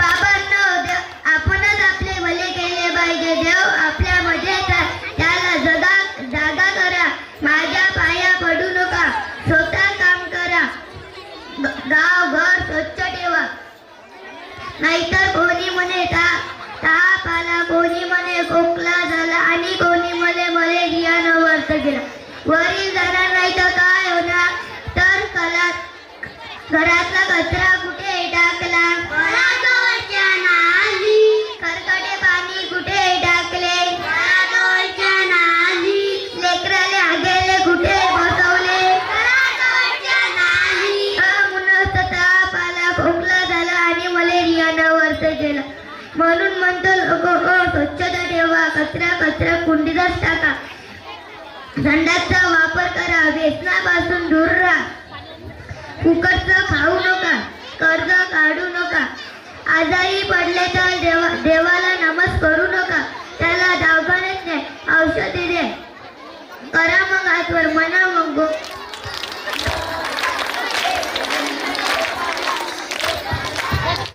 बाबांना उद्या नाहीतर कोणी म्हणे दहा पाला कोणी म्हणे खोकला झाला आणि कोणी म्हणे मलेरिया न वर्त गेला वरी जाणार नाही तर काय होणार तर कला घरातला कचरा कुठे गेला. म्हणून म्हणतो लोक स्वच्छता ठेवा कचरा कचरा कुंडीतच टाका. संडासचा वापर करा व्यसनापासून दूर राहा. फुकटचं खाऊ नका कर्ज काढू नका. आजारी पडले तर देवा देवाला नमस करू नका. त्याला दवाखान्यात नाही औषधी दे करा मग आजवर मना